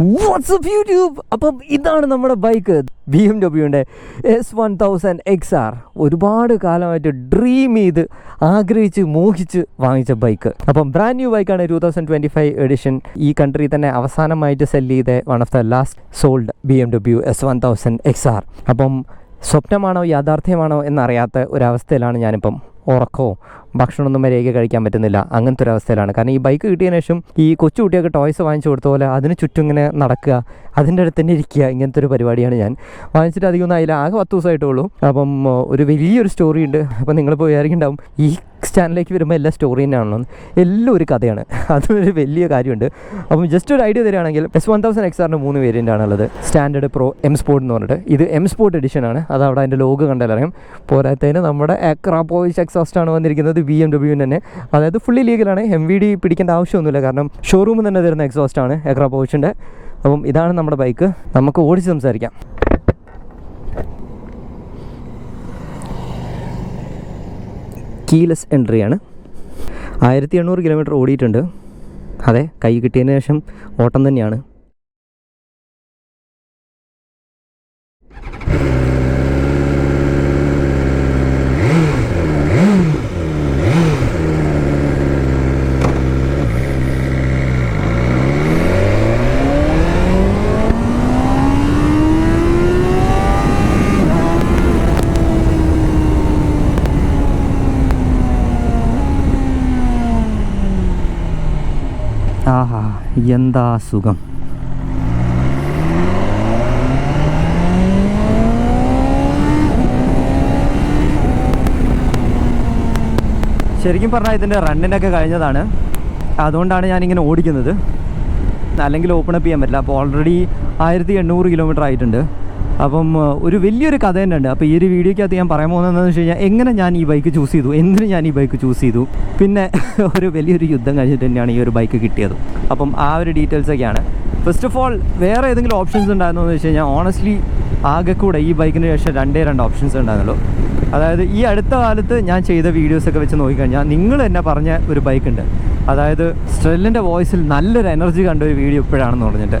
WhatsApp YouTube അപ്പം ഇതാണ് നമ്മുടെ bike. B M ഡബ്ല്യുവിന്റെ S one thousand X R ഒരുപാട് കാലമായിട്ട് ഡ്രീം ചെയ്ത് ആഗ്രഹിച്ച് മോഹിച്ച് വാങ്ങിച്ച ബൈക്ക്. അപ്പം ബ്രാൻഡ് ന്യൂ ബൈക്കാണ് two thousand twenty five edition ഈ കൺട്രി തന്നെ അവസാനമായിട്ട് സെൽ ചെയ്ത one of the last sold B M W S one thousand X R അപ്പം സ്വപ്നമാണോ യാഥാർത്ഥ്യമാണോ എന്നറിയാത്ത ഒരവസ്ഥയിലാണ് ഞാനിപ്പം ഉറക്കമോ ഭക്ഷണമൊന്നും മര്യാദയ്ക്ക് കഴിക്കാൻ പറ്റുന്നില്ല. അങ്ങനത്തെ ഒരു അവസ്ഥയിലാണ്. കാരണം ഈ ബൈക്ക് കിട്ടിയതിന് ശേഷം ഈ കൊച്ചു കുട്ടിയൊക്കെ ടോയ്സ് വാങ്ങിച്ചു കൊടുത്ത പോലെ അതിന് ചുറ്റും ഇങ്ങനെ നടക്കുക അതിന്റെ അടുത്ത് തന്നെ ഇരിക്കുക ഇങ്ങനത്തെ ഒരു പരിപാടിയാണ് ഞാൻ. വാങ്ങിച്ചിട്ട് അധികം ഒന്നും ആയില്ല. ആകെ പത്ത് ദിവസമായിട്ടുള്ളൂ അപ്പം ഒരു വലിയൊരു സ്റ്റോറി ഉണ്ട്. അപ്പം നിങ്ങളിപ്പോൾ ഉണ്ടാവും ഈ ചാനലിലേക്ക് വരുമ്പോൾ എല്ലാ സ്റ്റോറി തന്നെയാണല്ലോ. എല്ലാം ഒരു കഥയാണ്. അതൊരു വലിയ കാര്യമുണ്ട്. അപ്പം ജസ്റ്റ് ഒരു ഐഡിയ തരികയാണെങ്കിൽ എസ് വൺ തൗസൻഡ് എക്സ് ആറിന്റെ മൂന്ന് വേരിയന്റ് ആണുള്ളത് സ്റ്റാൻഡേർഡ് പ്രോ എം സ്പോർട്ട് എന്ന് പറഞ്ഞിട്ട്. ഇത് എം സ്പോർട്ട് എഡിഷൻ ആണ്. അത് അവിടെ അതിന്റെ ലോഗ് കണ്ടാലറിയാം പോരാത്തതിന് നമ്മുടെ എക്രാപ്പോയിസ് എക്സോസ്റ്റ് ആണ് വന്നിരിക്കുന്നത് ബി എം ഡബ്ല്യു തന്നെ. അതായത് ഫുള്ളി ലീഗലാണ് എം വി ഡി പിടിക്കേണ്ട ആവശ്യമൊന്നുമില്ല. കാരണം ഷോറൂമിൽ തന്നെ തരുന്ന എക്സോസ്റ്റ് ആണ് എക്രാപ്പോയിച്ചിന്റെ അപ്പം ഇതാണ് നമ്മുടെ ബൈക്ക് നമുക്ക് ഓടിച്ച് സംസാരിക്കാം. കീലെസ് എൻട്രിയാണ്. ആയിരത്തി എണ്ണൂറ് കിലോമീറ്റർ ഓടിയിട്ടുണ്ട്. അതെ കൈ കിട്ടിയതിന് ശേഷം ഓട്ടം തന്നെയാണ്. എന്താ സുഖം? ശരിക്കും പറഞ്ഞാൽ ഇതിന്റെ റണ്ണിനൊക്കെ കഴിഞ്ഞതാണ്. അതുകൊണ്ടാണ് ഞാനിങ്ങനെ ഓടിക്കുന്നത്. അല്ലെങ്കിൽ ഓപ്പൺ അപ്പ് ചെയ്യാൻ പറ്റില്ല. അപ്പോൾ ഓൾറെഡി ആയിരത്തി എണ്ണൂറ് കിലോമീറ്റർ ആയിട്ടുണ്ട്. അപ്പം ഒരു വലിയൊരു കഥ തന്നെ ഉണ്ട് അപ്പോൾ ഈ ഒരു വീഡിയോയ്ക്കകത്ത് ഞാൻ പറയാൻ പോകുന്നതെന്ന് വെച്ച് കഴിഞ്ഞാൽ എങ്ങനെ ഞാൻ ഈ ബൈക്ക് ചൂസ് ചെയ്തു? എന്തിന് ഞാൻ ഈ ബൈക്ക് ചൂസ് ചെയ്തു? പിന്നെ ഒരു വലിയൊരു യുദ്ധം കഴിഞ്ഞിട്ട് തന്നെയാണ് ഈ ഒരു ബൈക്ക് കിട്ടിയത്. അപ്പം ആ ഒരു ഡീറ്റെയിൽസ് ഒക്കെയാണ്. ഫസ്റ്റ് ഓഫ് ഓൾ വേറെ ഏതെങ്കിലും ഓപ്ഷൻസ് ഉണ്ടായിരുന്നോ എന്ന് വെച്ച് കഴിഞ്ഞാൽ ഓണസ്റ്റ്ലി ആകെ കൂടെ ഈ ബൈക്കിന് ശേഷം രണ്ടേ രണ്ട് ഓപ്ഷൻസ് ഉണ്ടായിരുന്നുള്ളൂ. അതായത് ഈ അടുത്ത കാലത്ത് ഞാൻ ചെയ്ത വീഡിയോസൊക്കെ വെച്ച് നോക്കിക്കഴിഞ്ഞാൽ നിങ്ങൾ എന്നെ പറഞ്ഞ ഒരു ബൈക്കുണ്ട് അതായത് സ്ട്രെല്ലിന്റെ വോയിസിൽ നല്ലൊരു എനർജി കണ്ട ഒരു വീഡിയോ ഇപ്പോഴാണെന്ന് പറഞ്ഞിട്ട്.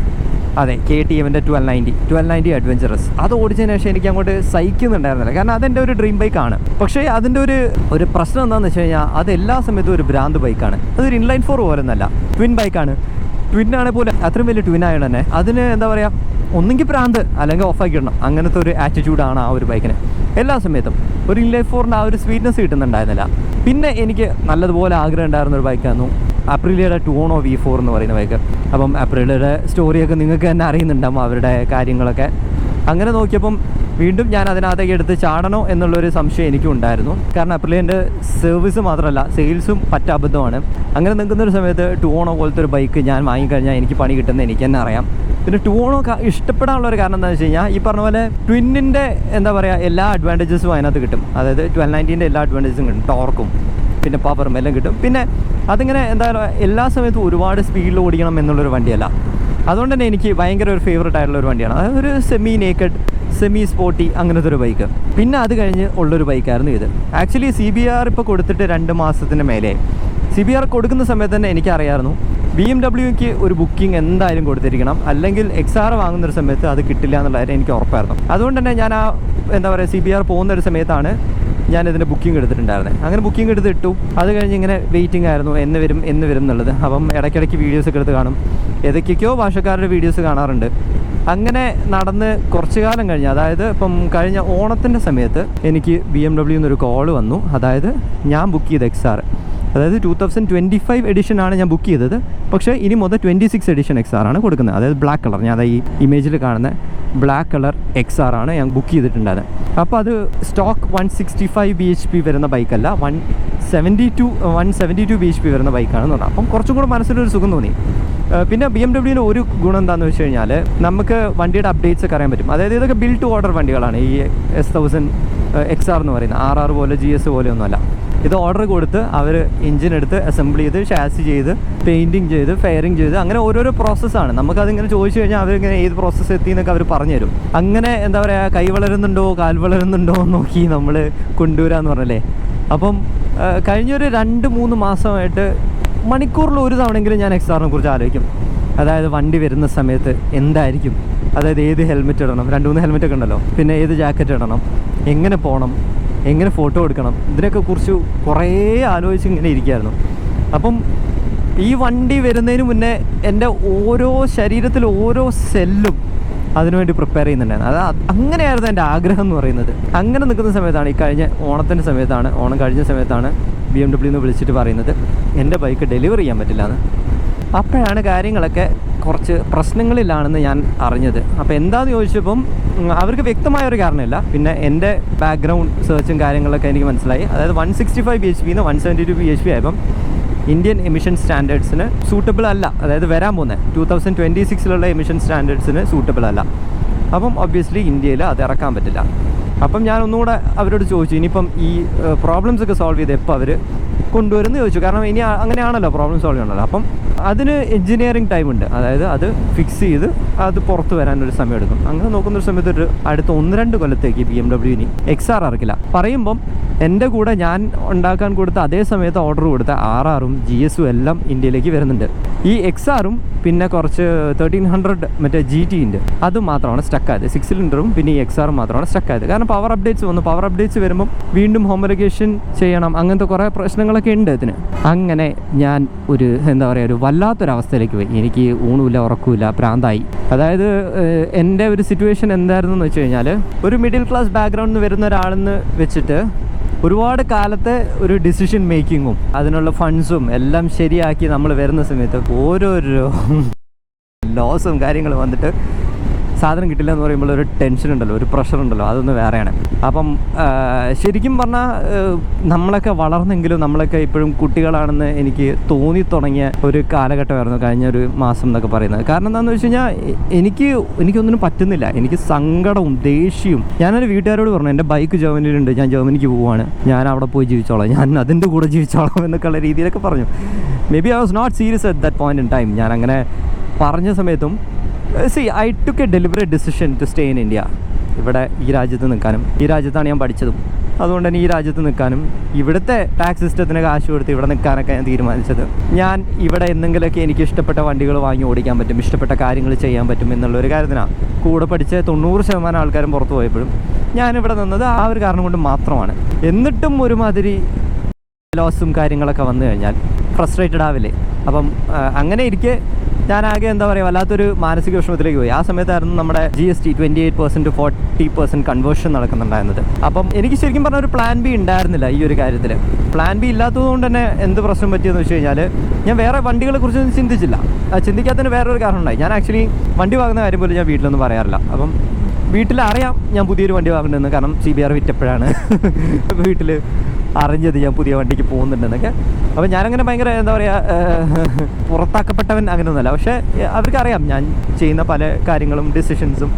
അതെ കെ ടി എമ്മിന്റെ twelve ninety twelve ninety adventurous അത് ഓടിച്ചതിന് ശേഷം എനിക്ക് അങ്ങോട്ട് സഹിക്കുന്നുണ്ടായിരുന്നില്ല. കാരണം അതെന്റെ ഒരു ഡ്രീം ബൈക്കാണ് പക്ഷേ അതിന്റെ ഒരു ഒരു പ്രശ്നം എന്താണെന്ന് വെച്ച് കഴിഞ്ഞാൽ അത് എല്ലാ സമയത്തും ഒരു ഭ്രാന്ത് ബൈക്കാണ് അതൊരു ഇൻലൈൻ ഫോർ പോലെ ഒന്നല്ല ട്വിൻ ബൈക്കാണ് ആണെങ്കിൽ പോലും അത്രയും വലിയ ട്വിൻ ആയത് തന്നെ അതിന് എന്താ പറയുക ഒന്നെങ്കിൽ പ്രാന്ത് അല്ലെങ്കിൽ ഓഫാക്കി ഇടണം. അങ്ങനത്തെ ഒരു ആറ്റിറ്റ്യൂഡാണ് ആ ഒരു ബൈക്കിന് എല്ലാ സമയത്തും. ഒരു ഇൻലൈൻ ഫോറിന്റെ ആ ഒരു സ്വീറ്റ്നെസ് കിട്ടുന്നുണ്ടായിരുന്നില്ല. പിന്നെ എനിക്ക് നല്ലതുപോലെ ആഗ്രഹം ഉണ്ടായിരുന്ന ഒരു ബൈക്കായിരുന്നു അപ്രിലിയുടെ ടൂണോ വി ഫോർ എന്ന് പറയുന്ന ബൈക്ക് അപ്പം അപ്രിലിയുടെ സ്റ്റോറിയൊക്കെ നിങ്ങൾക്ക് തന്നെ അറിയുന്നുണ്ടാവും അവരുടെ കാര്യങ്ങളൊക്കെ. അങ്ങനെ നോക്കിയപ്പം വീണ്ടും ഞാൻ അതിനകത്തേക്ക് എടുത്ത് ചാടണോ എന്നുള്ളൊരു സംശയം എനിക്കും ഉണ്ടായിരുന്നു. കാരണം അപ്രിലിയന്റെ സർവീസ് മാത്രമല്ല സെയിൽസും പറ്റ അബദ്ധമാണ്. അങ്ങനെ നിൽക്കുന്നൊരു സമയത്ത് ടൂണോ പോലത്തെ ഒരു ബൈക്ക് ഞാൻ വാങ്ങിക്കഴിഞ്ഞാൽ എനിക്ക് പണി കിട്ടുന്ന എനിക്ക് തന്നെ അറിയാം. പിന്നെ ടൂണോ ഇഷ്ടപ്പെടാനുള്ള ഒരു കാരണം എന്താണെന്ന് വെച്ച് കഴിഞ്ഞാൽ ഈ പറഞ്ഞ പോലെ ട്വിന്നിന്റെ എന്താ പറയുക എല്ലാ അഡ്വാന്റേജസും അതിനകത്ത് കിട്ടും. അതായത് ട്വൽവ് നയന്റീന്റെ എല്ലാ അഡ്വാന്റേജസും കിട്ടും ടോർക്കും പിന്നെ പവറും എല്ലാം കിട്ടും. പിന്നെ അതിങ്ങനെ എന്താ പറയുക എല്ലാ സമയത്തും ഒരുപാട് സ്പീഡിൽ ഓടിക്കണം എന്നുള്ളൊരു വണ്ടിയല്ല. അതുകൊണ്ട് തന്നെ എനിക്ക് ഭയങ്കര ഒരു ഫേവറേറ്റ് ആയിട്ടുള്ള ഒരു വണ്ടിയാണ്. അതായത് ഒരു സെമി നേക്കഡ് സെമി സ്പോർട്ടി അങ്ങനത്തെ ഒരു ബൈക്ക് പിന്നെ അത് കഴിഞ്ഞ് ഉള്ളൊരു ബൈക്കായിരുന്നു ഇത്. ആക്ച്വലി സി ബി ആർ ഇപ്പോൾ കൊടുത്തിട്ട് രണ്ട് മാസത്തിന് മേലെ. സി ബി ആർ കൊടുക്കുന്ന സമയത്ത് തന്നെ എനിക്കറിയായിരുന്നു. ബി എം ഡബ്ല്യുക്ക് ഒരു ബുക്കിംഗ് എന്തായാലും കൊടുത്തിരിക്കണം. അല്ലെങ്കിൽ എക്സ് ആർ വാങ്ങുന്ന ഒരു സമയത്ത് അത് കിട്ടില്ല എന്നുള്ളതായിരുന്നു എനിക്ക് ഉറപ്പായിരുന്നു. അതുകൊണ്ട് തന്നെ ഞാൻ ആ എന്താ പറയുക സി ബി ആർ പോകുന്ന ഒരു സമയത്താണ് ഞാൻ ബുക്കിംഗ് എടുത്തിട്ടുണ്ടായിരുന്നത് അങ്ങനെ ബുക്കിംഗ് എടുത്ത് ഇട്ടു അത് കഴിഞ്ഞ് ഇങ്ങനെ വെയിറ്റിംഗ് ആയിരുന്നു. എന്ന് വരും എന്ന് വരും എന്നുള്ളത്. അപ്പം ഇടയ്ക്കിടയ്ക്ക് വീഡിയോസ് ഒക്കെ എടുത്ത് കാണും. ഏതൊക്കെയൊക്കെയോ ഭാഷക്കാരുടെ വീഡിയോസ് കാണാറുണ്ട്. അങ്ങനെ നടന്ന് കുറച്ച് കാലം കഴിഞ്ഞ് അതായത് ഇപ്പം കഴിഞ്ഞ ഓണത്തിന്റെ സമയത്ത് എനിക്ക് ബി എം ഡബ്ല്യു എന്നൊരു കോൾ വന്നു. അതായത് ഞാൻ ബുക്ക് ചെയ്ത എക്സ് അതായത് two thousand twenty five edition ആണ് ഞാൻ ബുക്ക് ചെയ്തത്. പക്ഷേ ഇനി മുതൽ twenty six edition X R ആണ് കൊടുക്കുന്നത്. അതായത് ബ്ലാക്ക് കളർ ഞാൻ ഈ ഇമേജിൽ കാണുന്ന ബ്ലാക്ക് കളർ എക്സ് ആർ ആണ് ഞാൻ ബുക്ക് ചെയ്തിട്ടുണ്ടായിരുന്നത്. അപ്പോൾ അത് stock one sixty five B H P വരുന്ന ബൈക്കല്ല one seventy two one seventy two B H P വരുന്ന ബൈക്കാണെന്ന് പറഞ്ഞാൽ അപ്പം കുറച്ചും കൂടെ മനസ്സിലൊരു സുഖം തോന്നി. പിന്നെ ബി എം ഡബ്ല്യൂവിന് ഒരു ഗുണം എന്താണെന്ന് വെച്ച് കഴിഞ്ഞാൽ നമുക്ക് വണ്ടിയുടെ അപ്ഡേറ്റ്സ് ഒക്കെ അറിയാൻ പറ്റും. അതായത് ഇതൊക്കെ ബിൽഡ് ടു ഓർഡർ വണ്ടികളാണ്. ഈ എസ് തൗസൻഡ് എക്സ് ആർ എന്ന് പറയുന്നത്. ആർ ആർ പോലെ ജി എസ് പോലെ ഒന്നുമല്ല. ഇത് ഓർഡർ കൊടുത്ത് അവർ എഞ്ചിൻ എടുത്ത് അസംബിൾ ചെയ്ത് ഷാസി ചെയ്ത് പെയിന്റിങ് ചെയ്ത് ഫെയറിങ് ചെയ്ത് അങ്ങനെ ഓരോരോ പ്രോസസ്സാണ് നമുക്കതിങ്ങനെ ചോദിച്ചു കഴിഞ്ഞാൽ അവരിങ്ങനെ ഏത് പ്രോസസ്സ് എത്തി എന്നൊക്കെ അവർ പറഞ്ഞുതരും. അങ്ങനെ എന്താ പറയുക കൈ വളരുന്നുണ്ടോ കാൽ വളരുന്നുണ്ടോ നോക്കി നമ്മൾ കൊണ്ടുവരാന്ന് പറഞ്ഞല്ലേ? അപ്പം കഴിഞ്ഞൊരു രണ്ട് മൂന്ന് മാസമായിട്ട് മണിക്കൂറിൽ ഒരു തവണയെങ്കിലും ഞാൻ എക്സാറിനെ കുറിച്ച് ആലോചിക്കും. അതായത് വണ്ടി വരുന്ന സമയത്ത് എന്തായിരിക്കും? അതായത് ഏത് ഹെൽമെറ്റ് ഇടണം? രണ്ട് മൂന്ന് ഹെൽമെറ്റ് ഒക്കെ ഉണ്ടല്ലോ. പിന്നെ ഏത് ജാക്കറ്റ് ഇടണം? എങ്ങനെ പോകണം എങ്ങനെ ഫോട്ടോ എടുക്കണം? ഇതിനൊക്കെ കുറിച്ച് കുറേ ആലോചിച്ച് ഇങ്ങനെ ഇരിക്കുകയായിരുന്നു അപ്പം ഈ വണ്ടി വരുന്നതിന് മുന്നേ എന്റെ ഓരോ ശരീരത്തിൽ ഓരോ സെല്ലും അതിനുവേണ്ടി പ്രിപ്പയർ ചെയ്യുന്നുണ്ടായിരുന്നു. അത് അങ്ങനെയായിരുന്നു എന്റെ ആഗ്രഹം എന്ന് പറയുന്നത്. അങ്ങനെ നിൽക്കുന്ന സമയത്താണ് ഈ കഴിഞ്ഞ ഓണത്തിന്റെ സമയത്താണ് ഓണം കഴിഞ്ഞ സമയത്താണ് ബി എം ഡബ്ല്യു എന്ന് വിളിച്ചിട്ട് പറയുന്നത് എന്റെ ബൈക്ക് ഡെലിവറി ചെയ്യാൻ പറ്റില്ല എന്ന്. അപ്പോഴാണ് കാര്യങ്ങളൊക്കെ കുറച്ച് പ്രശ്നങ്ങളിലാണെന്ന് ഞാൻ അറിഞ്ഞത്. അപ്പോൾ എന്താണെന്ന് ചോദിച്ചപ്പം അവർക്ക് വ്യക്തമായ ഒരു കാരണമില്ല. പിന്നെ എന്റെ ബാക്ക്ഗ്രൗണ്ട് സെർച്ചും കാര്യങ്ങളൊക്കെ എനിക്ക് മനസ്സിലായി. അതായത് one sixty five B H പിന്ന് one seventy two B H P ആയപ്പം ഇന്ത്യൻ എമിഷൻ സ്റ്റാൻഡേർഡ്സിന് സൂട്ടബിൾ അല്ല. അതായത് വരാൻ പോകുന്നത് ടു തൗസൻഡ് ട്വന്റി സിക്സിലുള്ള എമിഷൻ സ്റ്റാൻഡേർഡ്സിന് സൂട്ടബിൾ അല്ല. അപ്പം ഒബ്വിയസ്ലി ഇന്ത്യയിൽ അത് ഇറക്കാൻ പറ്റില്ല. അപ്പം ഞാൻ ഒന്നുകൂടെ അവരോട് ചോദിച്ചു. ഇനിയിപ്പം ഈ പ്രോബ്ലംസ് ഒക്കെ സോൾവ് ചെയ്ത് എപ്പോൾ അവർ കൊണ്ടുവരുമെന്ന് ചോദിച്ചു. കാരണം ഇനി അങ്ങനെയാണല്ലോ പ്രോബ്ലം സോൾവ് ചെയ്യണമല്ലോ അപ്പം അതിന് എഞ്ചിനീയറിംഗ് ടൈം ഉണ്ട് അതായത് അത് ഫിക്സ് ചെയ്ത് അത് പുറത്ത് വരാനൊരു സമയം എടുക്കും അങ്ങനെ നോക്കുന്ന ഒരു സമയത്ത് ഒരു അടുത്ത ഒന്ന് രണ്ട് കൊല്ലത്തേക്ക് ബി എം ഡബ്ല്യു ഇനി എക്സ് ആർ ഇറക്കില്ല പറയുമ്പം എന്റെ കൂടെ ഞാൻ ഉണ്ടാക്കാൻ കൊടുത്ത അതേ സമയത്ത് ഓർഡർ കൊടുത്ത ആർ ആറും ജി എസും എല്ലാം ഇന്ത്യയിലേക്ക് വരുന്നുണ്ട്. ഈ എക്സ് ആറും പിന്നെ കുറച്ച് തേർട്ടീൻ ഹൺഡ്രഡ് മറ്റേ ജി ടി ഉണ്ട്. അത് മാത്രമാണ് സ്റ്റക്കായത് സിക്സ് സിലിണ്ടറും പിന്നെ ഈ എക്സ് ആറും മാത്രമാണ് സ്റ്റക്കായത് കാരണം പവർ അപ്ഡേറ്റ്സ് വന്നു. പവർ അപ്ഡേറ്റ്സ് വരുമ്പം വീണ്ടും ഹോമലഗേഷൻ ചെയ്യണം. അങ്ങനത്തെ കുറേ പ്രശ്നങ്ങളൊക്കെ ഉണ്ട് ഇതിന്. അങ്ങനെ ഞാൻ ഒരു എന്താ പറയുക ഒരു വല്ലാത്തൊരവസ്ഥയിലേക്ക് പോയി. എനിക്ക് ഊണുമില്ല ഉറക്കമില്ല പ്രാന്തായി അതായത് എന്റെ ഒരു സിറ്റുവേഷൻ എന്തായിരുന്നു എന്ന് വെച്ച് കഴിഞ്ഞാൽ ഒരു മിഡിൽ ക്ലാസ് ബാക്ക്ഗ്രൗണ്ടിൽ വരുന്ന ഒരാളെന്ന് വെച്ചിട്ട് ഒരുപാട് കാലത്തെ ഒരു ഡിസിഷൻ മേക്കിങ്ങും അതിനുള്ള ഫണ്ട്സും എല്ലാം ശരിയാക്കി നമ്മൾ വരുന്ന സമയത്ത് ഓരോരോ ലോസും കാര്യങ്ങളും വന്നിട്ട് സാധനം കിട്ടില്ല എന്ന് പറയുമ്പോൾ ഒരു ടെൻഷൻ ഉണ്ടല്ലോ ഒരു പ്രഷർ ഉണ്ടല്ലോ അതൊന്ന് വേറെയാണ്. അപ്പം ശരിക്കും പറഞ്ഞാൽ നമ്മളൊക്കെ വളർന്നെങ്കിലും നമ്മളൊക്കെ ഇപ്പോഴും കുട്ടികളാണെന്ന് എനിക്ക് തോന്നി തുടങ്ങിയ ഒരു കാലഘട്ടമായിരുന്നു കഴിഞ്ഞ ഒരു മാസം എന്നൊക്കെ പറയുന്നത്. കാരണം എന്താണെന്ന് വെച്ച് കഴിഞ്ഞാൽ എനിക്ക് എനിക്കൊന്നിനും പറ്റുന്നില്ല. എനിക്ക് സങ്കടവും ദേഷ്യവും. ഞാനൊരു വീട്ടുകാരോട് പറഞ്ഞു എന്റെ ബൈക്ക് ജർമ്മനിയിലുണ്ട് ഞാൻ ജർമ്മനിക്ക് പോവുകയാണ് ഞാൻ അവിടെ പോയി ജീവിച്ചോളാം. ഞാൻ അതിന്റെ കൂടെ ജീവിച്ചോളാം എന്നൊക്കെയുള്ള രീതിയിലൊക്കെ പറഞ്ഞു. Maybe I was not serious at that point in time ഞാൻ അങ്ങനെ പറഞ്ഞ സമയത്തും see I took a deliberate decision to stay in India ഇവിടെ ഈ രാജ്യത്ത് നിൽക്കാനും ഈ രാജ്യത്താണ് ഞാൻ പഠിച്ചതും. അതുകൊണ്ട് തന്നെ ഈ രാജ്യത്ത് നിൽക്കാനും ഇവിടുത്തെ ടാക്സ് സിസ്റ്റത്തിന് കാശ് കൊടുത്ത് ഇവിടെ നിൽക്കാനൊക്കെ ഞാൻ തീരുമാനിച്ചത്. ഞാൻ ഇവിടെ എന്തെങ്കിലുമൊക്കെ എനിക്ക് ഇഷ്ടപ്പെട്ട വണ്ടികൾ വാങ്ങി ഓടിക്കാൻ പറ്റും ഇഷ്ടപ്പെട്ട കാര്യങ്ങൾ ചെയ്യാൻ പറ്റും എന്നുള്ള ഒരു കാര്യത്തിനാണ്. കൂടെ പഠിച്ച തൊണ്ണൂറ് ശതമാനം ആൾക്കാരും പുറത്ത് പോയപ്പോഴും ഞാനിവിടെ നിന്നത് ആ ഒരു കാരണം കൊണ്ട് മാത്രമാണ്. എന്നിട്ടും ഒരുമാതിരി ലോസും കാര്യങ്ങളൊക്കെ വന്നു കഴിഞ്ഞാൽ ഫ്രസ്ട്രേറ്റഡ് ആവില്ലേ? അപ്പം അങ്ങനെ ഇരിക്കെ ഞാൻ ആകെ എന്താ പറയുക വല്ലാത്തൊരു മാനസിക വിഷമത്തിലേക്ക് പോയി. ആ സമയത്തായിരുന്നു നമ്മുടെ G S T twenty eight percent forty percent conversion നടക്കുന്നുണ്ടായിരുന്നത്. അപ്പം എനിക്ക് ശരിക്കും പറഞ്ഞ ഒരു പ്ലാൻ ബി ഉണ്ടായിരുന്നില്ല ഈ ഒരു കാര്യത്തിൽ പ്ലാൻ ബി ഇല്ലാത്തതുകൊണ്ട് തന്നെ എന്ത് പ്രശ്നം പറ്റിയെന്ന് വെച്ച് കഴിഞ്ഞാൽ ഞാൻ വേറെ വണ്ടികളെ കുറിച്ചൊന്നും ചിന്തിച്ചില്ല. ചിന്തിക്കാത്തതിന് വേറൊരു കാരണം ഉണ്ടായി. ഞാൻ ആക്ച്വലി വണ്ടി വാങ്ങുന്ന കാര്യം പോലും ഞാൻ വീട്ടിലൊന്നും പറയാറില്ല. അപ്പം വീട്ടിൽ അറിയാം ഞാൻ പുതിയൊരു വണ്ടി വാങ്ങുന്നുണ്ടെന്ന്. കാരണം സി ബി ആർ വിറ്റപ്പോഴാണ് വീട്ടിൽ അറിഞ്ഞത് ഞാൻ പുതിയ വണ്ടിക്ക് പോകുന്നുണ്ടെന്നൊക്കെ. അപ്പോൾ ഞാനങ്ങനെ ഭയങ്കര എന്താ പറയുക പുറത്താക്കപ്പെട്ടവൻ അങ്ങനെയൊന്നുമല്ല. പക്ഷേ അവർക്കറിയാം ഞാൻ ചെയ്യുന്ന പല കാര്യങ്ങളും ഡിസിഷൻസും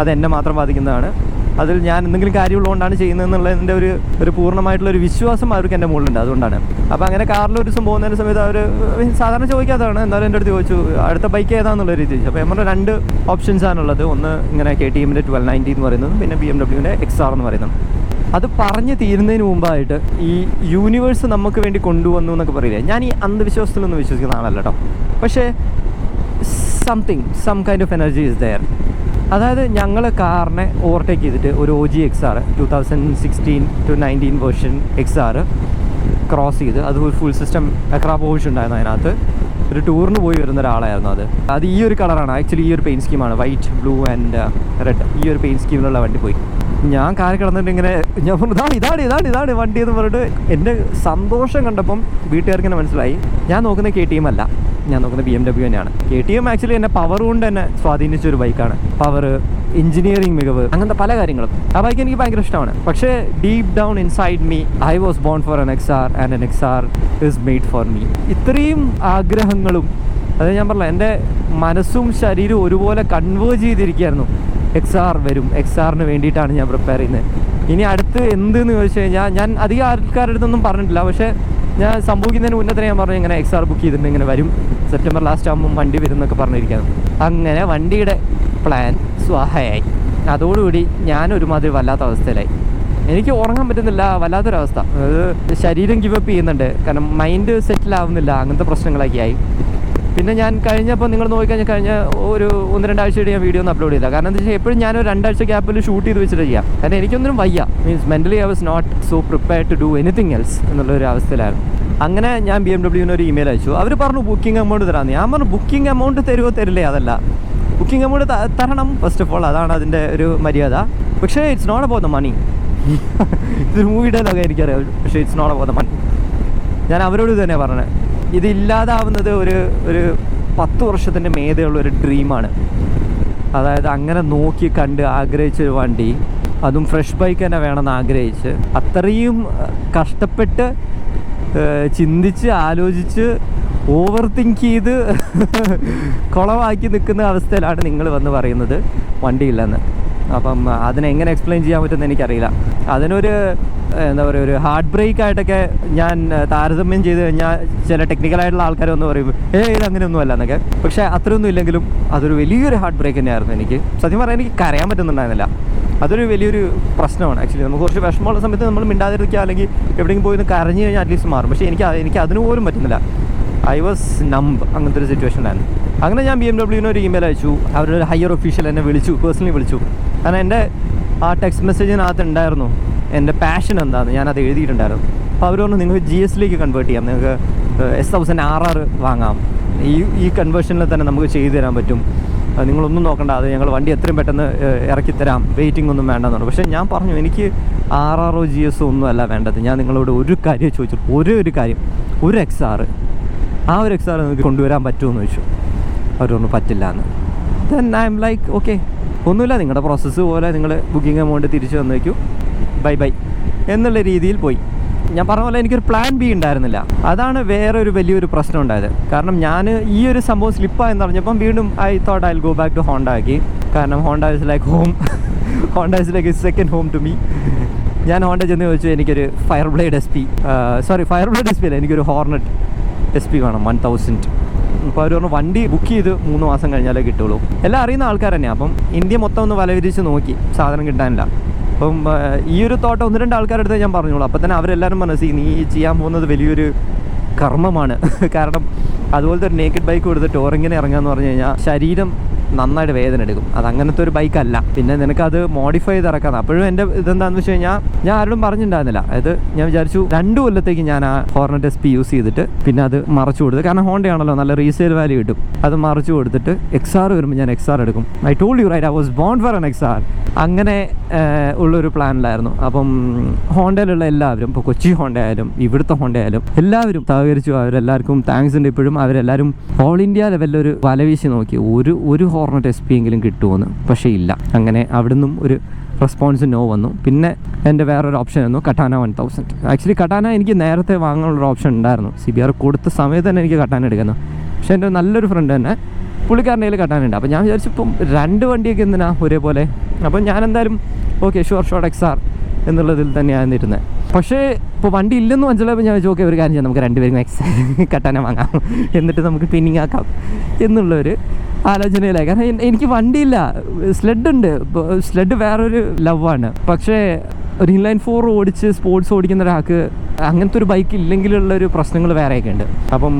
അത് എന്നെ മാത്രം ബാധിക്കുന്നതാണ്. അതിൽ ഞാൻ എന്തെങ്കിലും കാര്യമുള്ളതുകൊണ്ടാണ് ചെയ്യുന്നതെന്നുള്ളതിന്റെ ഒരു ഒരു പൂർണമായിട്ടുള്ള ഒരു വിശ്വാസം അവർക്ക് എന്റെ മുകളിലുണ്ട് അതുകൊണ്ടാണ്. അപ്പോൾ അങ്ങനെ കാറിൽ ഒരു ദിവസം പോകുന്നതിന് സമയത്ത് അവർ സാധാരണ ചോദിക്കാത്തതാണ് എന്തായാലും എന്റെ അടുത്ത് ചോദിച്ചു അടുത്ത ബൈക്ക് ഏതാണെന്നുള്ള രീതി ചോദിച്ചു. അപ്പോൾ നമ്മുടെ രണ്ട് ഓപ്ഷൻസ് ആണുള്ളത്. ഒന്ന് ഇങ്ങനെ കെ ടി എമ്മിന്റെ ട്വൽവ് നയന്റി എന്ന് പറയുന്നതും പിന്നെ ബി എം ഡബ്ല്യുവിന്റെ എക്സ് ആർ എന്ന് പറയുന്നതും. അത് പറഞ്ഞു തീരുന്നതിന് മുമ്പായിട്ട് ഈ യൂണിവേഴ്സ് നമുക്ക് വേണ്ടി കൊണ്ടുവന്നു എന്നൊക്കെ പറയില്ലേ? ഞാൻ ഈ അന്ധവിശ്വാസത്തിലൊന്നും വിശ്വസിക്കുന്ന ആളല്ല കേട്ടോ. പക്ഷേ something some kind of energy is there അതായത് ഞങ്ങൾ കാറിനെ ഓവർടേക്ക് ചെയ്തിട്ട് ഒരു O G X R two thousand sixteen to nineteen version X R cross ചെയ്ത് അത് ഒരു ഫുൾ സിസ്റ്റം എക്രാപോവിഷ് ഉണ്ടായിരുന്നു അതിനകത്ത്. ഒരു ടൂറിന് പോയി വരുന്ന ഒരാളായിരുന്നു അത്. അത് ഈ ഒരു കളറാണ് ആക്ച്വലി ഈ ഒരു പെയിന്റ് സ്കീമാണ് വൈറ്റ് ബ്ലൂ ആൻഡ് റെഡ് ഈ ഒരു പെയിന്റ് സ്കീമിലുള്ള വണ്ടി പോയി. ഞാൻ കാറി കിടന്നിട്ട് ഇങ്ങനെ ഞാൻ പറഞ്ഞു ഇതാണ് ഇതാണ് ഇതാണ് ഇതാണ് വണ്ടി എന്ന് പറഞ്ഞിട്ട് എന്റെ സന്തോഷം കണ്ടപ്പം തന്നെ മനസ്സിലായി. ഞാൻ നോക്കുന്ന കെ ടി എം അല്ല. ഞാൻ നോക്കുന്നത് ബി എം ഡബ്ല്യു തന്നെയാണ്. കെ ടി എം ആക്ച്വലി എന്നെ പവർ കൊണ്ട് തന്നെ സ്വാധീനിച്ച ഒരു ബൈക്കാണ് പവർ എഞ്ചിനീയറിംഗ് മികവ് അങ്ങനത്തെ പല കാര്യങ്ങളും. ആ ബൈക്ക് എനിക്ക് ഭയങ്കര ഇഷ്ടമാണ്. പക്ഷേ deep down inside me I was born for an X R and an X R is made for me ഇത്രയും ആഗ്രഹങ്ങളും അത് ഞാൻ പറഞ്ഞു എന്റെ മനസ്സും ശരീരവും ഒരുപോലെ കൺവേർജ് ചെയ്തിരിക്കുകയായിരുന്നു. എക്സ് ആർ വരും. എക്സ് ആറിന് വേണ്ടിയിട്ടാണ് ഞാൻ പ്രിപ്പയർ ചെയ്യുന്നത്. ഇനി അടുത്ത് എന്തെന്ന് ചോദിച്ചു കഴിഞ്ഞാൽ ഞാൻ അധികം ആൾക്കാരുടെ അടുത്തൊന്നും പറഞ്ഞിട്ടില്ല. പക്ഷേ ഞാൻ സംഭവിക്കുന്നതിന് മുന്നേ തന്നെ ഞാൻ പറഞ്ഞു ഇങ്ങനെ എക്സ് ആർ ബുക്ക് ചെയ്തിട്ടുണ്ട് ഇങ്ങനെ വരും. സെപ്റ്റംബർ ലാസ്റ്റ് ആകുമ്പം വണ്ടി വരും എന്നൊക്കെ പറഞ്ഞിരിക്കുകയാണ്. അങ്ങനെ വണ്ടിയുടെ പ്ലാൻ സ്വാഹയായി. അതോടുകൂടി ഞാനൊരുമാതിരി വല്ലാത്ത അവസ്ഥയിലായി. എനിക്ക് ഉറങ്ങാൻ പറ്റുന്നില്ല വല്ലാത്തൊരവസ്ഥ. അത് ശരീരം ഗിവപ്പ് ചെയ്യുന്നുണ്ട്. കാരണം മൈൻഡ് സെറ്റിൽ ആവുന്നില്ല അങ്ങനത്തെ പ്രശ്നങ്ങളൊക്കെ ആയി പിന്നെ ഞാൻ കഴിഞ്ഞപ്പോൾ നിങ്ങൾ നോക്കിക്കഴിഞ്ഞാൽ കഴിഞ്ഞ ഒരു ഒന്ന് രണ്ടാഴ്ചയായിട്ട് ഞാൻ വീഡിയോ ഒന്നും അപ്ലോഡ് ചെയ്തില്ല കാരണം എന്താ വെച്ചാൽ എപ്പോഴും ഞാൻ ഒരു രണ്ടാഴ്ച ഗ്യാപ്പിൽ ഷൂട്ട് ചെയ്ത് വെച്ചിട്ട് ചെയ്യാം. കാരണം എനിക്കൊന്നും വയ്യ. Means mentally I was not so prepare to do anything else എന്നുള്ള ഒരു അവസ്ഥയിലായിരുന്നു. അങ്ങനെ ഞാൻ ബി എം ഡബ്ല്യുവിന് ഒരു ഇമെയിൽ അയച്ചു. അവർ പറഞ്ഞു ബുക്കിംഗ് എമൗണ്ട് തരാമെന്ന് ഞാൻ പറഞ്ഞു ബുക്കിംഗ് എമൗണ്ട് തരുമോ തരില്ലേ അതല്ല. ബുക്കിംഗ് എമൗണ്ട് തരണം ഫസ്റ്റ് ഓഫ് ഓൾ അതാണ് അതിന്റെ ഒരു മര്യാദ. പക്ഷേ it's not about the money ഇതൊരു മൂവിയുടെ ലോകം എനിക്കറിയാം. പക്ഷേ it's not about the money ഞാൻ അവരോട് തന്നെ പറഞ്ഞത്. ഇത് ഇല്ലാതാവുന്നത് ഒരു ഒരു പത്ത് വർഷത്തിന്റെ മേതെയുള്ള ഒരു ഡ്രീമാണ് അതായത് അങ്ങനെ നോക്കി കണ്ട് ആഗ്രഹിച്ച ഒരു വണ്ടി അതും ഫ്രഷ് ബൈക്ക് തന്നെ വേണമെന്ന് ആഗ്രഹിച്ച് അത്രയും കഷ്ടപ്പെട്ട് ചിന്തിച്ച് ആലോചിച്ച് ഓവർ തിങ്ക് ചെയ്ത് കുളവാക്കി നിൽക്കുന്ന അവസ്ഥയിലാണ് നിങ്ങൾ വന്ന് പറയുന്നത് വണ്ടിയില്ലെന്ന്. അപ്പം അതിനെങ്ങനെ എക്സ്പ്ലെയിൻ ചെയ്യാൻ പറ്റുമെന്ന് എനിക്കറിയില്ല. അതിനൊരു എന്താ പറയുക ഒരു ഹാർട്ട് ബ്രേക്ക് ആയിട്ടൊക്കെ ഞാൻ താരതമ്യം ചെയ്ത് കഴിഞ്ഞാൽ ചില ടെക്നിക്കലായിട്ടുള്ള ആൾക്കാർ ഒന്ന് പറയും ഏ ഇത് അങ്ങനെയൊന്നും അല്ല എന്നൊക്കെ. പക്ഷേ അത്രയൊന്നും ഇല്ലെങ്കിലും അതൊരു വലിയൊരു ഹാർട്ട് ബ്രേക്ക് തന്നെയായിരുന്നു എനിക്ക്. സത്യം പറയാൻ എനിക്ക് കരയാൻ പറ്റുന്നുണ്ടായിരുന്നില്ല. അതൊരു വലിയൊരു പ്രശ്നമാണ്. ആക്ച്വലി നമുക്ക് കുറച്ച് വിഷമമുള്ള സമയത്ത് നമ്മൾ മിണ്ടാതിരിക്കുക അല്ലെങ്കിൽ എവിടെയെങ്കിലും പോയി കരഞ്ഞു കഴിഞ്ഞാൽ അറ്റ്ലീസ്റ്റ് മാറും. പക്ഷേ എനിക്ക് എനിക്ക് അതിന് പോലും പറ്റുന്നില്ല. ഐ വാസ് നമ്പ് അങ്ങനത്തെ ഒരു സിറ്റുവേഷൻ ആയിരുന്നു. അങ്ങനെ ഞാൻ ബി എം ഡബ്ല്യുവിന് ഒരു ഇമെയിൽ അയച്ചു. അവരുടെ ഒരു ഹയർ ഒഫീഷ്യൽ എന്നെ വിളിച്ചു പേഴ്സണലി വിളിച്ചു. കാരണം എന്റെ ആ ടെക്സ്റ്റ് മെസ്സേജിനകത്ത് ഉണ്ടായിരുന്നു എന്റെ പാഷൻ എന്താണെന്ന് ഞാനത് എഴുതിയിട്ടുണ്ടായിരുന്നു. അപ്പോൾ അവർ പറഞ്ഞു നിങ്ങൾക്ക് ജി എസിലേക്ക് കൺവേർട്ട് ചെയ്യാം. നിങ്ങൾക്ക് എസ് തൗസൻഡ് ആർ ആർ വാങ്ങാം. ഈ ഈ കൺവേർഷനിൽ തന്നെ നമുക്ക് ചെയ്തു തരാൻ പറ്റും. നിങ്ങളൊന്നും നോക്കണ്ട. അത് ഞങ്ങൾ വണ്ടി എത്രയും പെട്ടെന്ന് ഇറക്കി ഇറക്കിത്തരാം വെയിറ്റിംഗ് ഒന്നും വേണ്ടെന്ന് പറഞ്ഞു. പക്ഷേ ഞാൻ പറഞ്ഞു എനിക്ക് R R or G S ഒന്നും അല്ല വേണ്ടത്. ഞാൻ നിങ്ങളോട് ഒരു കാര്യം ചോദിച്ചു. ഒരേ ഒരു കാര്യം. ഒരു എക്സ് ആറ് ആ ഒരു എക്സ് ആർ നിങ്ങൾക്ക് കൊണ്ടുവരാൻ പറ്റുമെന്ന് ചോദിച്ചു. അവരൊന്നും പറ്റില്ല എന്ന്. Then I'm like okay ഒന്നുമില്ല നിങ്ങളുടെ പ്രോസസ്സ് പോലെ നിങ്ങൾ ബുക്കിംഗ് എമൗണ്ട് തിരിച്ചു തന്നു ബൈ ബൈ എന്നുള്ള രീതിയിൽ പോയി. ഞാൻ പറഞ്ഞ പോലെ എനിക്കൊരു പ്ലാൻ ബി ഉണ്ടായിരുന്നില്ല. അതാണ് വേറെ ഒരു വലിയൊരു പ്രശ്നം ഉണ്ടായത്. കാരണം ഞാൻ ഈ ഒരു സംഭവം സ്ലിപ്പായെന്ന് പറഞ്ഞപ്പം വീണ്ടും I thought I go back to Honda ആക്കി കാരണം Honda is like home Honda is like second home to me ഞാൻ ഹോണ്ട ചെന്ന് ചോദിച്ചു എനിക്കൊരു Fireblade S P sorry Fireblade S P അല്ല എനിക്കൊരു ഹോർണറ്റ് എസ് പി വേണം വൺ തൗസൻഡ് അപ്പോൾ അവർ പറഞ്ഞു വണ്ടി ബുക്ക് ചെയ്ത് മൂന്ന് മാസം കഴിഞ്ഞാലേ കിട്ടുള്ളൂ. എല്ലാം അറിയുന്ന ആൾക്കാർ തന്നെയാണ് അപ്പം ഇന്ത്യ മൊത്തം ഒന്ന് വലവിരിച്ച് നോക്കി. സാധനം കിട്ടാനില്ല. അപ്പം ഈ ഒരു തോട്ടം ഒന്ന് രണ്ട് ആൾക്കാരുടെ ഞാൻ പറഞ്ഞോളൂ. അപ്പം തന്നെ അവരെല്ലാവരും പറഞ്ഞു നീ ചെയ്യാൻ പോകുന്നത് വലിയൊരു കർമ്മമാണ്. കാരണം അതുപോലത്തെ ഒരു നേക്കഡ് ബൈക്ക് കൊടുത്ത് ടോറിങ്ങിന് ഇറങ്ങുക പറഞ്ഞു കഴിഞ്ഞാൽ ശരീരം നന്നായിട്ട് വേദന എടുക്കും. അത് അങ്ങനത്തെ ഒരു ബൈക്കല്ല പിന്നെ നിനക്കത് മോഡിഫൈ ചെയ്ത് ഇറക്കാം അപ്പോഴും എന്റെ ഇതെന്താണെന്ന് വെച്ച് കഴിഞ്ഞാൽ ഞാൻ ആരോടും പറഞ്ഞിട്ടുണ്ടായിരുന്നില്ല. അതായത് ഞാൻ വിചാരിച്ചു രണ്ട് കൊല്ലത്തേക്ക് ഞാൻ ആ ഹോർണറ്റ് എസ് പി യൂസ് ചെയ്തിട്ട് പിന്നെ അത് മറച്ചു കൊടുത്ത് കാരണം ഹോണ്ടയാണല്ലോ നല്ല റീസെയിൽ വാല്യൂ കിട്ടും. അത് മറച്ചു കൊടുത്തിട്ട് എക്സ് ആർ വരുമ്പോൾ ഞാൻ എക്സ് ആർ എടുക്കും. I told you right I was born for N X R അങ്ങനെ ഉള്ളൊരു പ്ലാനിലായിരുന്നു അപ്പം ഹോണ്ടയിലുള്ള എല്ലാവരും ഇപ്പോൾ കൊച്ചി ഹോണ്ട ആയാലും ഇവിടുത്തെ ഹോണ്ട ആയാലും എല്ലാവരും സഹകരിച്ചു. അവരെല്ലാവർക്കും താങ്ക്സ് ഉണ്ട് ഇപ്പോഴും. അവരെല്ലാവരും ഓൾ ഇന്ത്യ ലെവലിൽ ഒരു വലവീശി നോക്കി. ഒരു ഒരു ഹോർണറ്റ് എസ് പി എങ്കിലും കിട്ടുമെന്ന് പക്ഷേ ഇല്ല. അങ്ങനെ അവിടുന്നും ഒരു റെസ്പോൺസ് നോ വന്നു. പിന്നെ എന്റെ വേറൊരു ഓപ്ഷൻ ആയിരുന്നു Katana one thousand actually Katana എനിക്ക് നേരത്തെ വാങ്ങാനുള്ളൊരു ഓപ്ഷൻ ഉണ്ടായിരുന്നു. സി ബി ആർ കൊടുത്ത സമയത്ത് തന്നെ എനിക്ക് കട്ടാന എടുക്കുന്നു പക്ഷേ എന്റെ നല്ലൊരു ഫ്രണ്ട് തന്നെ പുള്ളിക്കാരന്റെ കയ്യിൽ കട്ടാനുണ്ട് അപ്പോൾ ഞാൻ വിചാരിച്ചു ഇപ്പം രണ്ട് വണ്ടിയൊക്കെ എന്തിനാ ഒരേപോലെ? അപ്പം ഞാൻ എന്തായാലും okay sure short X R എന്നുള്ളതിൽ തന്നെയാണ് ഇരുന്നത് പക്ഷേ ഇപ്പോൾ വണ്ടി ഇല്ലെന്ന് മനസ്സിലായപ്പോൾ ഞാൻ ചോക്കെ ഒരു കാര്യം ചെയ്യാം. നമുക്ക് രണ്ടുപേരും എക്സ് കട്ടാന വാങ്ങാം. എന്നിട്ട് നമുക്ക് പിന്നിങ് ആക്കാം എന്നുള്ളൊരു ആലോചനയിലായി. കാരണം എനിക്ക് വണ്ടിയില്ല. സ്ലെഡ് ഉണ്ട് സ്ലെഡ് വേറൊരു ലവാണ്. പക്ഷേ ഒരു ഇൻലൈൻ ഫോർ ഓടിച്ച് സ്പോർട്സ് ഓടിക്കുന്ന ഒരാൾക്ക് അങ്ങനത്തെ ഒരു ബൈക്ക് ഇല്ലെങ്കിലുള്ള ഒരു പ്രശ്നങ്ങൾ വേറെയൊക്കെ ഉണ്ട്. അപ്പം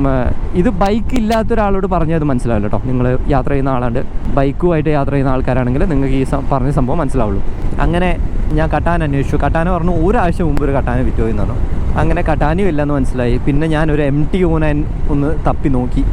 ഇത് ബൈക്ക് ഇല്ലാത്ത ഒരാളോട് പറഞ്ഞാൽ അത് മനസ്സിലാവില്ല കേട്ടോ നിങ്ങൾ യാത്ര ചെയ്യുന്ന ആളാണ്ട് ബൈക്കുമായിട്ട് യാത്ര ചെയ്യുന്ന ആൾക്കാരാണെങ്കിൽ നിങ്ങൾക്ക് ഈ പറഞ്ഞ സംഭവം മനസ്സിലാവുള്ളൂ. അങ്ങനെ ഞാൻ കട്ടാൻ അന്വേഷിച്ചു. കട്ടാന പറഞ്ഞു ഒരാഴ്ച മുമ്പ് ഒരു കട്ടാന വിറ്റോയി എന്നാണ് അങ്ങനെ കട്ടാനും ഇല്ലെന്ന് മനസ്സിലായി. പിന്നെ ഞാൻ ഒരു എം ടി ഓനൻ ഒന്ന് തപ്പി നോക്കി.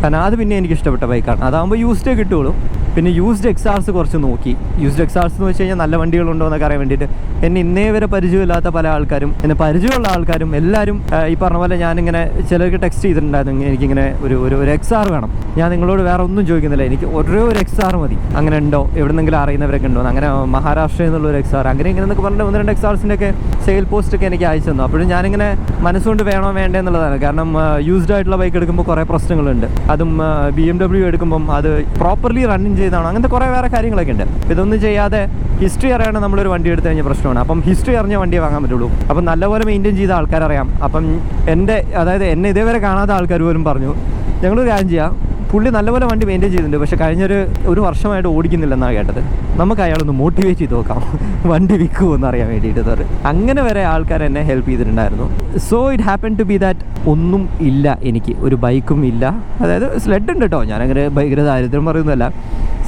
കാരണം അത് പിന്നെ എനിക്ക് ഇഷ്ടപ്പെട്ട ബൈക്കാണ് അതാകുമ്പോൾ യൂസ്ഡേ കിട്ടുള്ളൂ. പിന്നെ യൂസ്ഡ് എക്സാർസ് കുറച്ച് നോക്കി. യൂസ്ഡ് എക്സാർസ് എന്ന് വെച്ച് കഴിഞ്ഞാൽ നല്ല വണ്ടികളുണ്ടോ എന്നൊക്കെ അറിയാൻ വേണ്ടിയിട്ട് എന്നെ ഇന്നേ വരെ പരിചയമില്ലാത്ത പല ആൾക്കാരും എന്നെ പരിചയമുള്ള ആൾക്കാരും എല്ലാവരും ഈ പറഞ്ഞ പോലെ ഞാനിങ്ങനെ ചിലർക്ക് ടെക്സ്റ്റ് ചെയ്തിട്ടുണ്ടായിരുന്നു. എനിക്കിങ്ങനെ ഒരു ഒരു ഒരു എക്സാർ വേണം. ഞാൻ നിങ്ങളോട് വേറെ ഒന്നും ചോദിക്കുന്നില്ല. എനിക്ക് ഒരേ ഒരു എക്സാർ മതി. അങ്ങനെ ഉണ്ടോ? എവിടെന്നെങ്കിലും അറിയുന്നവരൊക്കെ ഉണ്ടോ? അങ്ങനെ മഹാരാഷ്ട്രയിൽ നിന്നുള്ള ഒരു എക്സാർ അങ്ങനെ ഇങ്ങനെ എന്നൊക്കെ പറഞ്ഞിട്ട് ഒന്ന് രണ്ട് എക്സാർസിന്റെ ഒക്കെ സെയിൽ പോസ്റ്റൊക്കെ എനിക്ക് അയച്ചു തന്നു. അപ്പോഴും ഞാനിങ്ങനെ മനസ്സുകൊണ്ട് വേണോ വേണ്ടേ എന്നുള്ളതാണ്. കാരണം യൂസ്ഡ് ആയിട്ടുള്ള ബൈക്ക് എടുക്കുമ്പോൾ കുറേ പ്രശ്നങ്ങളുണ്ട്. അതും ബി എം ഡബ്ല്യു എടുക്കുമ്പം അത് പ്രോപ്പർലി റണ്ണിങ് ചെയ്താണോ അങ്ങനത്തെ കുറേ വേറെ കാര്യങ്ങളൊക്കെ ഉണ്ട്. ഇതൊന്നും ചെയ്യാതെ ഹിസ്റ്ററി അറിയാണ് നമ്മളൊരു വണ്ടി എടുത്തു കഴിഞ്ഞ പ്രശ്നമാണ്. അപ്പം ഹിസ്റ്ററി അറിഞ്ഞ വണ്ടിയെ വാങ്ങാൻ പറ്റുള്ളൂ. അപ്പം നല്ലപോലെ മെയിന്റെയിൻ ചെയ്ത ആൾക്കാരറിയാം. അപ്പം എന്റെ അതായത് എന്നെ ഇതേവരെ കാണാത്ത ആൾക്കാർ പോലും പറഞ്ഞു ഞങ്ങളൊരു കാര്യം ചെയ്യാം. പുള്ളി നല്ലപോലെ വണ്ടി മെയിന്റെയിൻ ചെയ്തിട്ടുണ്ട്. പക്ഷേ കഴിഞ്ഞൊരു ഒരു വർഷമായിട്ട് ഓടിക്കുന്നില്ലെന്നാണ് കേട്ടത്. നമുക്ക് അയാളൊന്ന് മോട്ടിവേറ്റ് ചെയ്ത് നോക്കാം. വണ്ടി വിൽക്കുമോ എന്ന് അറിയാൻ വേണ്ടിയിട്ട് സാറ് അങ്ങനെ വരെ ആൾക്കാർ എന്നെ ഹെൽപ്പ് ചെയ്തിട്ടുണ്ടായിരുന്നു. So it happen to be that ഒന്നും ഇല്ല എനിക്ക്. ഒരു ബൈക്കും ഇല്ല. അതായത് സ്ലെഡ് ഉണ്ട് കേട്ടോ. ഞാനങ്ങനെ ഭയങ്കര ദാരിദ്ര്യം പറയുന്നതല്ല.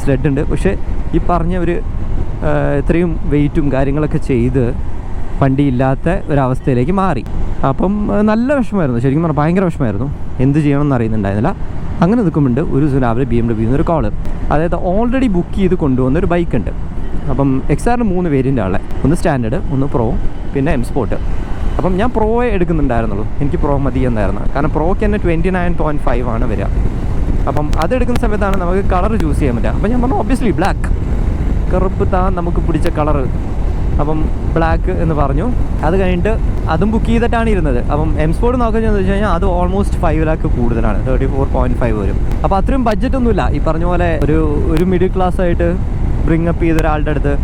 സ്ലെഡ് ഉണ്ട്. പക്ഷേ ഈ പറഞ്ഞ ഒരു ഇത്രയും വെയിറ്റും കാര്യങ്ങളൊക്കെ ചെയ്ത് വണ്ടി ഇല്ലാത്ത ഒരവസ്ഥയിലേക്ക് മാറി. അപ്പം നല്ല വിഷമമായിരുന്നു. ശരിക്കും പറഞ്ഞാൽ ഭയങ്കര വിഷമമായിരുന്നു. എന്ത് ചെയ്യണമെന്ന് അറിയുന്നുണ്ടായിരുന്നില്ല. അങ്ങനെ നിൽക്കുമ്പോണ്ട് ഒരു ദിവസം രാവിലെ ബി എം ഡബ്ല്യു ഒരു കോൾ അതായത് ഓൾറെഡി ബുക്ക് ചെയ്ത് കൊണ്ടുവന്ന ഒരു ബൈക്ക് ഉണ്ട്. അപ്പം എക്സാറിന് മൂന്ന് വേരിയന്റ് ആളെ ഒന്ന് സ്റ്റാൻഡേർഡ് ഒന്ന് പ്രോ പിന്നെ എം സ്പോർട്ട് അപ്പം ഞാൻ പ്രോയെ എടുക്കുന്നുണ്ടായിരുന്നുള്ളൂ. എനിക്ക് പ്രോ മതി എന്നായിരുന്നു. കാരണം പ്രോയ്ക്ക് തന്നെ ട്വന്റി നയൻ പോയിന്റ് ഫൈവ് ആണ് വരിക. അപ്പം അതെടുക്കുന്ന സമയത്താണ് നമുക്ക് കളർ ചൂസ് ചെയ്യാൻ പറ്റുക. അപ്പം ഞാൻ പറഞ്ഞു ഒബ്വിയസ്ലി ബ്ലാക്ക് കറുപ്പ് താൻ നമുക്ക് പിടിച്ച കളർ. അപ്പം ബ്ലാക്ക് എന്ന് പറഞ്ഞു. അത് കഴിഞ്ഞിട്ട് അതും ബുക്ക് ചെയ്തിട്ടാണ് ഇരുന്നത്. അപ്പം എം സ്പോർട്ട് നോക്കുന്നത് വെച്ച് കഴിഞ്ഞാൽ അത് ഓൾമോസ്റ്റ് ഫൈവ് ലാക്ക് കൂടുതലാണ്. തേർട്ടി ഫോർ പോയിന്റ് ഫൈവ് വരും. അപ്പോൾ അത്രയും ബഡ്ജറ്റ് ഒന്നുമില്ല. ഈ പറഞ്ഞ പോലെ ഒരു ഒരു മിഡിൽ ക്ലാസ് ആയിട്ട് ബ്രിങ് അപ്പ് ചെയ്ത ഒരാളുടെ അടുത്ത്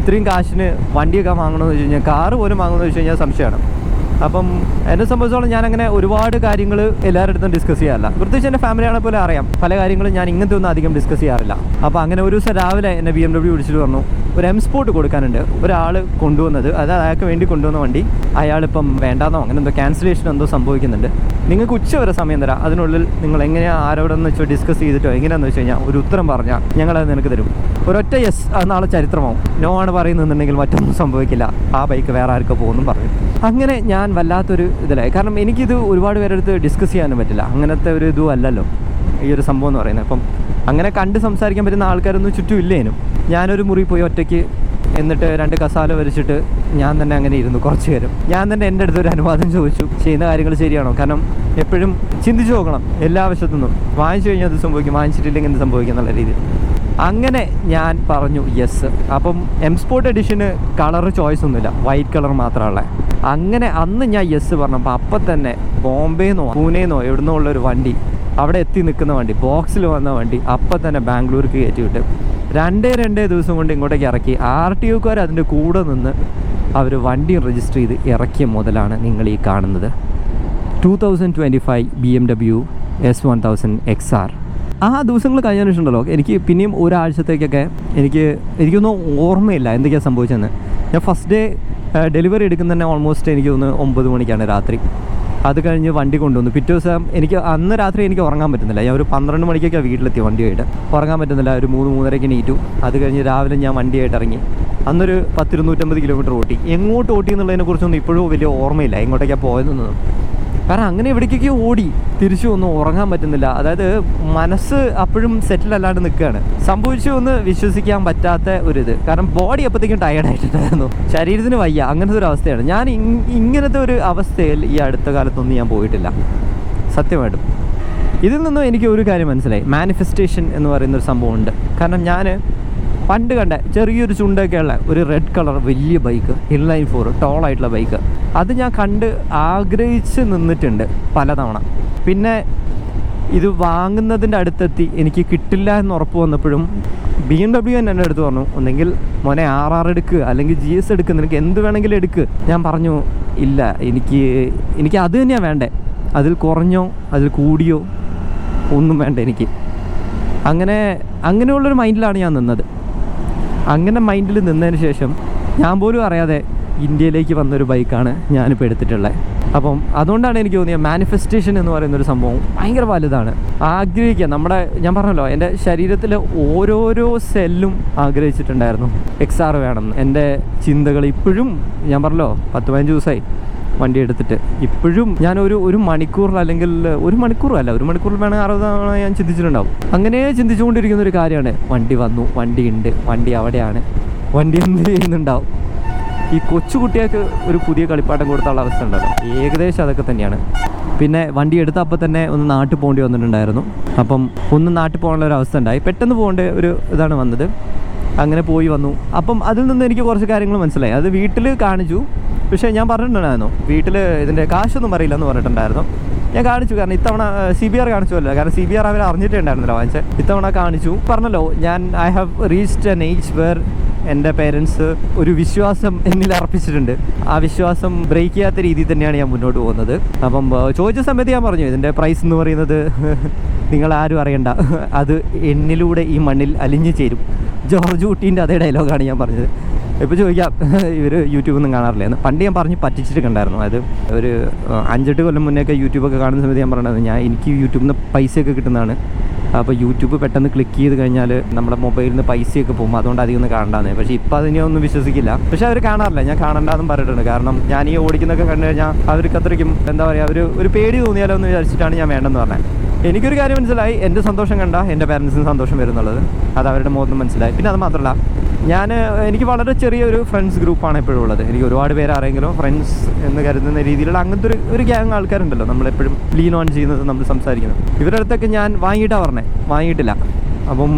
ഇത്രയും കാശിന് വണ്ടിയൊക്കെ വാങ്ങണമെന്ന് വെച്ച് കഴിഞ്ഞാൽ കാറ് പോലും വാങ്ങണമെന്ന് വെച്ച് കഴിഞ്ഞാൽ സംശയമാണ്. അപ്പം എന്നെ സംബന്ധിച്ചോളം ഞാൻ അങ്ങനെ ഒരുപാട് കാര്യങ്ങൾ എല്ലാവരുടെ അടുത്തും ഡിസ്കസ് ചെയ്യാറില്ല. പ്രത്യേകിച്ച് എന്റെ ഫാമിലിയാണെ പോലെ അറിയാം. പല കാര്യങ്ങളും ഞാൻ ഇങ്ങനത്തെ ഒന്നും അധികം ഡിസ്കസ് ചെയ്യാറില്ല. അപ്പോൾ അങ്ങനെ ഒരു ദിവസം രാവിലെ എന്നെ ബി എം ഡബ്ല്യു വിളിച്ചിട്ട് പറഞ്ഞു ഒരു എം സ്പോട്ട് കൊടുക്കാനുണ്ട്. ഒരാൾ കൊണ്ടുവന്നത് അതായത് അയാൾക്ക് വേണ്ടി കൊണ്ടുവന്ന വണ്ടി അയാളിപ്പം വേണ്ടാന്നോ അങ്ങനെ എന്തോ ക്യാൻസലേഷൻ എന്തോ സംഭവിക്കുന്നുണ്ട്. നിങ്ങൾക്ക് ഉച്ച വരെ സമയം തരാം. അതിനുള്ളിൽ നിങ്ങൾ എങ്ങനെയാണ് ആരോടെന്ന് വെച്ചോ ഡിസ്കസ് ചെയ്തിട്ടോ എങ്ങനെയാണെന്ന് വെച്ച് കഴിഞ്ഞാൽ ഒരു ഉത്തരം പറഞ്ഞാൽ ഞങ്ങളത് നിനക്ക് തരും. ഒരൊറ്റ യെസ് അത് നാളെ ചരിത്രമാവും. നോ ആണ് പറയുന്നുണ്ടെങ്കിൽ മറ്റൊന്നും സംഭവിക്കില്ല. ആ ബൈക്ക് വേറെ ആർക്കോ പോകുമെന്നും പറഞ്ഞു അങ്ങനെ ഞാൻ വല്ലാത്തൊരു ഇതിലായി. കാരണം എനിക്കിത് ഒരുപാട് പേരെടുത്ത് ഡിസ്കസ് ചെയ്യാനും പറ്റില്ല. അങ്ങനത്തെ ഒരു ഇതും അല്ലല്ലോ. ഈ ഒരു സംഭവം എന്ന് പറയുന്നത്. അപ്പം അങ്ങനെ കണ്ട് സംസാരിക്കാൻ പറ്റുന്ന ആൾക്കാരൊന്നും ചുറ്റും ഇല്ലേനും. ഞാനൊരു മുറി പോയി ഒറ്റയ്ക്ക് എന്നിട്ട് രണ്ട് കസാല വരച്ചിട്ട് ഞാൻ തന്നെ അങ്ങനെ ഇരുന്നു കുറച്ച് നേരം. ഞാൻ തന്നെ എന്റെ അടുത്ത് ഒരു അനുവാദം ചോദിച്ചു. ചെയ്യുന്ന കാര്യങ്ങൾ ശരിയാണോ? കാരണം എപ്പോഴും ചിന്തിച്ചു നോക്കണം എല്ലാ വശത്തുനിന്നും വാങ്ങിച്ചു കഴിഞ്ഞാൽ അത് സംഭവിക്കും? വാങ്ങിച്ചിട്ടില്ലെങ്കിൽ എന്ത് സംഭവിക്കും എന്നുള്ള രീതിയിൽ. അങ്ങനെ ഞാൻ പറഞ്ഞു യെസ് അപ്പം എം സ്പോർട്ട് എഡിഷന് കളർ ചോയ്സ് ഒന്നുമില്ല. വൈറ്റ് കളർ മാത്രമല്ല അങ്ങനെ അന്ന് ഞാൻ യെസ് പറഞ്ഞപ്പോൾ അപ്പം തന്നെ ബോംബെന്നോ പൂനെന്നോ എവിടുന്നോ ഉള്ളൊരു വണ്ടി അവിടെ എത്തി നിൽക്കുന്ന വണ്ടി ബോക്സിൽ വന്ന വണ്ടി അപ്പം തന്നെ ബാംഗ്ലൂർക്ക് കയറ്റി വിട്ട്. രണ്ടേ രണ്ടേ ദിവസം കൊണ്ട് ഇങ്ങോട്ടേക്ക് ഇറക്കി. ആർ ടി ഒക്കാർ അതിന്റെ കൂടെ നിന്ന് അവർ വണ്ടി രജിസ്റ്റർ ചെയ്ത് ഇറക്കിയ മുതലാണ് നിങ്ങൾ ഈ കാണുന്നത്. Two thousand twenty five B M W S one thousand X R ആ ദിവസങ്ങൾ കഴിഞ്ഞതിന് ശേഷമുണ്ടല്ലോ എനിക്ക് പിന്നെയും ഒരാഴ്ചത്തേക്കൊക്കെ എനിക്ക് എനിക്കൊന്നും ഓർമ്മയില്ല എന്തൊക്കെയാണ് സംഭവിച്ചതെന്ന്. ഞാൻ ഫസ്റ്റ് ഡേ ഡെലിവറി എടുക്കുന്ന തന്നെ ഓൾമോസ്റ്റ് എനിക്ക് ഒന്ന് ഒമ്പത് മണിക്കാണ് രാത്രി. അത് കഴിഞ്ഞ് വണ്ടി കൊണ്ടുവന്നു. പിറ്റേ ദിവസം എനിക്ക് അന്ന് രാത്രി എനിക്ക് ഉറങ്ങാൻ പറ്റുന്നില്ല. ഞാൻ ഒരു പന്ത്രണ്ട് മണിക്കൊക്കെയാണ് വീട്ടിലെത്തി വണ്ടിയായിട്ട്. ഉറങ്ങാൻ പറ്റുന്നില്ല. ഒരു മൂന്ന് മൂന്നരയ്ക്ക് നീറ്റു അത് കഴിഞ്ഞ് രാവിലെ ഞാൻ വണ്ടിയായിട്ട് ഇറങ്ങി. അന്നൊരു പത്തിരുന്നൂറ്റമ്പത് കിലോമീറ്റർ ഓട്ടി. എങ്ങോട്ട് ഓട്ടി എന്നുള്ളതിനെ കുറിച്ചൊന്നും ഇപ്പോഴും വലിയ ഓർമ്മയില്ല. എങ്ങോട്ടേക്കാണ് പോയതെന്നൊന്നും. കാരണം അങ്ങനെ എവിടേക്കൊക്കെ ഓടി തിരിച്ചു ഒന്നും ഉറങ്ങാൻ പറ്റുന്നില്ല. അതായത് മനസ്സ് അപ്പോഴും സെറ്റിൽ അല്ലാണ്ട് നിൽക്കുകയാണ്. സംഭവിച്ചു എന്ന് വിശ്വസിക്കാൻ പറ്റാത്ത ഒരു ഇത് കാരണം ബോഡി അപ്പോഴത്തേക്കും ടയേർഡ് ആയിട്ടുണ്ടായിരുന്നു. ശരീരത്തിന് വയ്യ. അങ്ങനത്തെ ഒരു അവസ്ഥയാണ്. ഞാൻ ഇങ്ങനത്തെ ഒരു അവസ്ഥയിൽ ഈ അടുത്ത കാലത്തൊന്നും ഞാൻ പോയിട്ടില്ല. സത്യമായിട്ടും. ഇതിൽ നിന്നും എനിക്ക് ഒരു കാര്യം മനസ്സിലായി. മാനിഫെസ്റ്റേഷൻ എന്ന് പറയുന്ന ഒരു സംഭവമുണ്ട്. കാരണം ഞാൻ പണ്ട് കണ്ട ചെറിയൊരു ചുണ്ടൊക്കെ ഉള്ള ഒരു റെഡ് കളർ വലിയ ബൈക്ക് ഇൻലൈൻ ഫോർ ടോളായിട്ടുള്ള ബൈക്ക് അത് ഞാൻ കണ്ട് ആഗ്രഹിച്ച് നിന്നിട്ടുണ്ട് പലതവണ. പിന്നെ ഇത് വാങ്ങുന്നതിന്റെ അടുത്തെത്തി എനിക്ക് കിട്ടില്ല എന്ന് ഉറപ്പ് വന്നപ്പോഴും ബി എം ഡബ്ല്യു തന്നെ എന്റെ അടുത്ത് പറഞ്ഞു ഒന്നെങ്കിൽ മോനെ ആർ ആർ എടുക്കുക അല്ലെങ്കിൽ ജി എസ് എടുക്കുക നിനക്ക് എന്ത് വേണമെങ്കിലും എടുക്കുക ഞാൻ പറഞ്ഞു ഇല്ല എനിക്ക് എനിക്ക് അത് തന്നെയാണ് വേണ്ടേ. അതിൽ കുറഞ്ഞോ അതിൽ കൂടിയോ ഒന്നും വേണ്ട എനിക്ക്. അങ്ങനെ അങ്ങനെയുള്ളൊരു മൈൻഡിലാണ് ഞാൻ നിന്നത്. അങ്ങനെ മൈൻഡിൽ നിന്നതിന് ശേഷം ഞാൻ പോലും അറിയാതെ ഇന്ത്യയിലേക്ക് വന്നൊരു ബൈക്കാണ് ഞാനിപ്പോൾ എടുത്തിട്ടുള്ളത്. അപ്പം അതുകൊണ്ടാണ് എനിക്ക് തോന്നിയത് മാനിഫെസ്റ്റേഷൻ എന്ന് പറയുന്ന ഒരു സംഭവം ഭയങ്കര വലുതാണ്. ആഗ്രഹിക്കുക. നമ്മുടെ ഞാൻ പറഞ്ഞല്ലോ എന്റെ ശരീരത്തിലെ ഓരോരോ സെല്ലും ആഗ്രഹിച്ചിട്ടുണ്ടായിരുന്നു. എക്സ് ആർ എന്റെ ചിന്തകൾ ഇപ്പോഴും ഞാൻ പറഞ്ഞല്ലോ പത്ത് പതിനഞ്ച് ദിവസമായി. വണ്ടി എടുത്തിട്ട് ഇപ്പോഴും ഞാൻ ഒരു ഒരു മണിക്കൂറിൽ അല്ലെങ്കിൽ ഒരു മണിക്കൂറും അല്ല ഒരു മണിക്കൂറിൽ വേണമെങ്കിൽ അറുപത് തവണ ഞാൻ ചിന്തിച്ചിട്ടുണ്ടാവും. അങ്ങനെ ചിന്തിച്ചുകൊണ്ടിരിക്കുന്ന ഒരു കാര്യമാണ്. വണ്ടി വന്നു വണ്ടി ഉണ്ട് വണ്ടി അവിടെയാണ്. വണ്ടി എന്ത് ചെയ്യുന്നുണ്ടാവും? ഈ കൊച്ചു കുട്ടികൾക്ക് ഒരു പുതിയ കളിപ്പാട്ടം കൊടുത്തുള്ള അവസ്ഥ ഉണ്ടല്ലോ. ഏകദേശം അതൊക്കെ തന്നെയാണ്. പിന്നെ വണ്ടി എടുത്ത അപ്പം തന്നെ ഒന്ന് നാട്ടിൽ പോകേണ്ടി വന്നിട്ടുണ്ടായിരുന്നു. അപ്പം ഒന്ന് നാട്ടിൽ പോകാനുള്ള ഒരു അവസ്ഥ ഉണ്ടായി. പെട്ടെന്ന് പോകേണ്ട ഒരു ഇതാണ് വന്നത്. അങ്ങനെ പോയി വന്നു. അപ്പം അതിൽ നിന്ന് എനിക്ക് കുറച്ച് കാര്യങ്ങൾ മനസ്സിലായി. അത് വീട്ടിൽ കാണിച്ചു. പക്ഷേ ഞാൻ പറഞ്ഞിട്ടുണ്ടായിരുന്നു വീട്ടിൽ ഇതിന്റെ കാശൊന്നും അറിയില്ല എന്ന് പറഞ്ഞിട്ടുണ്ടായിരുന്നു. ഞാൻ കാണിച്ചു കാരണം ഇത്തവണ സി ബി ആർ കാണിച്ചുമല്ലോ കാരണം സി ബി ആർ അവർ അറിഞ്ഞിട്ടേ ഉണ്ടായിരുന്നില്ല വാങ്ങിച്ചത് ഇത്തവണ കാണിച്ചു. പറഞ്ഞല്ലോ ഞാൻ I have reached an age where എന്റെ പേരൻസ് ഒരു വിശ്വാസം എന്നിൽ അർപ്പിച്ചിട്ടുണ്ട്. ആ വിശ്വാസം ബ്രേക്ക് ചെയ്യാത്ത രീതിയിൽ തന്നെയാണ് ഞാൻ മുന്നോട്ട് പോകുന്നത്. അപ്പം ചോദിച്ച സമയത്ത് ഞാൻ പറഞ്ഞു ഇതിന്റെ പ്രൈസ് എന്ന് പറയുന്നത് നിങ്ങൾ ആരും അറിയണ്ട. അത് എന്നിലൂടെ ഈ മണ്ണിൽ അലിഞ്ഞു ചേരും. ജോർജ് കുട്ടീന്റെ അതേ ഡയലോഗാണ് ഞാൻ പറഞ്ഞത്. ഇപ്പോൾ ചോദിക്കാം. ഇവർ യൂട്യൂബൊന്നും കാണാറില്ല? എന്ന് പണ്ട് ഞാൻ പറഞ്ഞ് പറ്റിച്ചിട്ട് കണ്ടായിരുന്നു അത് ഒരു അഞ്ചെട്ട് കൊല്ലം മുന്നേയൊക്കെ യൂട്യൂബൊക്കെ കാണുന്ന സമയത്ത് ഞാൻ പറഞ്ഞത് ഞാൻ എനിക്ക് യൂട്യൂബിൽ നിന്ന് പൈസയൊക്കെ കിട്ടുന്നതാണ്. അപ്പോൾ യൂട്യൂബ് പെട്ടെന്ന് ക്ലിക്ക് ചെയ്ത് കഴിഞ്ഞാൽ നമ്മുടെ മൊബൈലിൽ നിന്ന് പൈസയൊക്കെ പോകും. അതുകൊണ്ട് അധികം ഒന്നും കാണണ്ടാന്ന്. പക്ഷേ ഇപ്പോൾ അതിനെ ഒന്നും വിശ്വസിക്കില്ല. പക്ഷേ അവർ കാണാറില്ല. ഞാൻ കാണണ്ടെന്നും പറഞ്ഞിട്ടുണ്ട്. കാരണം ഞാൻ ഈ ഓടിക്കുന്നൊക്കെ കണ്ടു കഴിഞ്ഞാൽ അവർക്ക് അത്രയ്ക്കും എന്താ പറയുക ഒരു ഒരു പേടി തോന്നിയാലോ എന്ന് വിചാരിച്ചിട്ടാണ് ഞാൻ വേണ്ടെന്ന് പറഞ്ഞത്. എനിക്കൊരു കാര്യം മനസ്സിലായി. എന്റെ സന്തോഷം കണ്ട എന്റെ പാരൻസിന് സന്തോഷം വരുന്നുള്ളത്. അത് അവരുടെ മുഖത്ത് മനസ്സിലായി. പിന്നെ അത് മാത്രമല്ല ഞാൻ എനിക്ക് വളരെ ചെറിയൊരു ഫ്രണ്ട്സ് ഗ്രൂപ്പാണ് എപ്പോഴും ഉള്ളത്. എനിക്ക് ഒരുപാട് പേര് ആരെങ്കിലും ഫ്രണ്ട്സ് എന്ന് കരുതുന്ന രീതിയിലുള്ള അങ്ങനത്തെ ഒരു ഒരു ഗ്യാങ് ആൾക്കാരുണ്ടല്ലോ. നമ്മളെപ്പോഴും ലീൻ ഓൺ ചെയ്യുന്നത് നമ്മൾ സംസാരിക്കുന്നത് ഇവരുടെ അടുത്തൊക്കെ ഞാൻ വാങ്ങിയിട്ടാണ് പറഞ്ഞത് വാങ്ങിയിട്ടില്ല. അപ്പം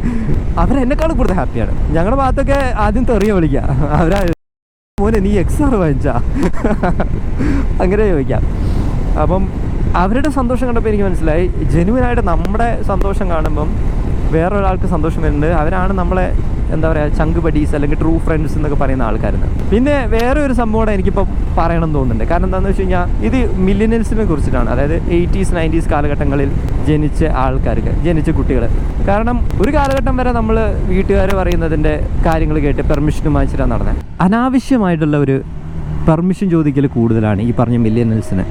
അവരെന്നെക്കാളും കൂടുതൽ ഹാപ്പിയാണ് ഞങ്ങളുടെ ഭാഗത്തൊക്കെ ആദ്യം തെറിയ വിളിക്കുക അവരാ മോനെ നീ എക്സ് ആർ വാങ്ങിച്ചാ? അങ്ങനെ ചോദിക്കാം. അപ്പം അവരുടെ സന്തോഷം കണ്ടപ്പോൾ എനിക്ക് മനസ്സിലായി. ജെനുവിനായിട്ട് നമ്മുടെ സന്തോഷം കാണുമ്പം വേറൊരാൾക്ക് സന്തോഷം വരുന്നുണ്ട് അവരാണ് നമ്മളെ എന്താ പറയുക ചങ്ക് ബഡീസ് അല്ലെങ്കിൽ ട്രൂ ഫ്രണ്ട്സ് എന്നൊക്കെ പറയുന്ന ആൾക്കാരുന്ന്. പിന്നെ വേറെ ഒരു സംഭവം എനിക്കിപ്പോൾ പറയണം എന്ന് തോന്നുന്നുണ്ട്. കാരണം എന്താണെന്ന് വെച്ച് കഴിഞ്ഞാൽ ഇത് മില്ലിനൽസിനെ കുറിച്ചിട്ടാണ്. അതായത് എയ്റ്റീസ് നയന്റീസ് കാലഘട്ടങ്ങളിൽ ജനിച്ച ആൾക്കാർക്ക് ജനിച്ച കുട്ടികൾ കാരണം ഒരു കാലഘട്ടം വരെ നമ്മൾ വീട്ടുകാർ പറയുന്നതിന്റെ കാര്യങ്ങൾ കേട്ട് പെർമിഷൻ വാങ്ങിച്ചിട്ടാണ് നടന്നത് അനാവശ്യമായിട്ടുള്ള ഒരു പെർമിഷൻ ചോദിക്കൽ കൂടുതലാണ് ഈ പറഞ്ഞ മില്ലിയനൽസിന്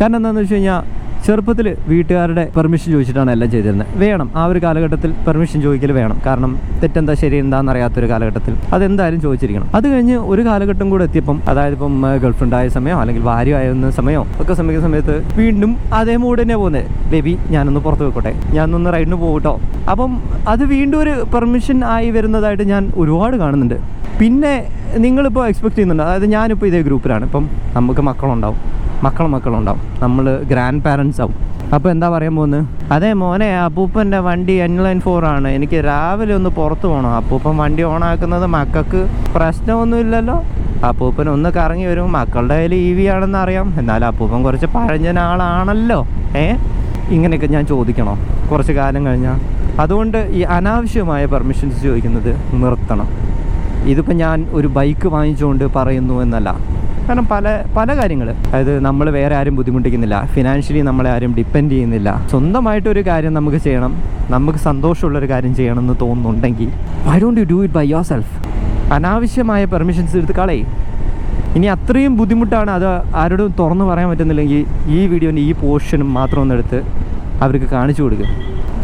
കാരണം എന്താണെന്ന് വെച്ച് കഴിഞ്ഞാൽ ചെറുപ്പത്തിൽ വീട്ടുകാരുടെ പെർമിഷൻ ചോദിച്ചിട്ടാണ് എല്ലാം ചെയ്തിരുന്നത് വേണം ആ ഒരു കാലഘട്ടത്തിൽ പെർമിഷൻ ചോദിക്കൽ വേണം. കാരണം തെറ്റെന്താ ശരി എന്താണെന്ന് അറിയാത്തൊരു കാലഘട്ടത്തിൽ അതെന്തായാലും ചോദിച്ചിരിക്കണം. അത് കഴിഞ്ഞ് ഒരു കാലഘട്ടം കൂടെ എത്തിയപ്പം അതായത് ഇപ്പം ഗേൾഫ്രണ്ട് ആയ സമയമോ അല്ലെങ്കിൽ ഭാര്യ ആയിരുന്ന സമയമോ ഒക്കെ സമയത്ത് സമയത്ത് വീണ്ടും അതേ മൂഡ് തന്നെ പോകുന്നത് ബേബി ഞാനൊന്ന് പുറത്ത് വെക്കോട്ടെ ഞാനൊന്ന് റൈഡിന് പോകട്ടോ അപ്പം അത് വീണ്ടും ഒരു പെർമിഷൻ ആയി വരുന്നതായിട്ട് ഞാൻ ഒരുപാട് കാണുന്നുണ്ട്. പിന്നെ നിങ്ങളിപ്പോൾ എക്സ്പെക്ട് ചെയ്യുന്നുണ്ട്. അതായത് ഞാനിപ്പോൾ ഇതേ ഗ്രൂപ്പിലാണ് ഇപ്പം നമുക്ക് മക്കളുണ്ടാവും. മക്കളും മക്കളുണ്ടാവും. നമ്മൾ ഗ്രാൻഡ് പാരൻസ് ആവും. അപ്പോൾ എന്താ പറയാൻ പോകുന്നത്? അതേ മോനെ അപ്പൂപ്പന്റെ വണ്ടി എൻലൈൻ ഫോർ ആണ്. എനിക്ക് രാവിലെ ഒന്ന് പുറത്ത് പോകണം അപ്പൂപ്പൻ വണ്ടി ഓണാക്കുന്നത് മക്കൾക്ക് പ്രശ്നമൊന്നുമില്ലല്ലോ. അപ്പൂപ്പൻ ഒന്ന് കറങ്ങി വരും. മക്കളുടെ കയ്യിൽ ഇ വി ആണെന്ന് അറിയാം. എന്നാലും അപ്പൂപ്പൻ കുറച്ച് പഴഞ്ഞനാളാണല്ലോ ഏ? ഇങ്ങനെയൊക്കെ ഞാൻ ചോദിക്കണോ? കുറച്ച് കാലം കഴിഞ്ഞാൽ അതുകൊണ്ട് ഈ അനാവശ്യമായ പെർമിഷൻസ് ചോദിക്കുന്നത് നിർത്തണം. ഇതിപ്പോൾ ഞാൻ ഒരു ബൈക്ക് വാങ്ങിച്ചുകൊണ്ട് പറയുന്നു എന്നല്ല. കാരണം പല പല കാര്യങ്ങൾ അതായത് നമ്മൾ വേറെ ആരും ബുദ്ധിമുട്ടിക്കുന്നില്ല. ഫിനാൻഷ്യലി നമ്മളെ ആരും ഡിപ്പെൻഡ് ചെയ്യുന്നില്ല. സ്വന്തമായിട്ടൊരു കാര്യം നമുക്ക് ചെയ്യണം. നമുക്ക് സന്തോഷമുള്ളൊരു കാര്യം ചെയ്യണം എന്ന് തോന്നുന്നുണ്ടെങ്കിൽ I don't you do it by yourself അനാവശ്യമായ പെർമിഷൻസ് എടുത്ത് കളയേ. ഇനി അത്രയും ബുദ്ധിമുട്ടാണ് അത് ആരോടും തുറന്നു പറയാൻ പറ്റുന്നില്ലെങ്കിൽ ഈ വീഡിയോന്റെ ഈ പോർഷനും മാത്രം ഒന്നെടുത്ത് അവർക്ക് കാണിച്ചു കൊടുക്കുക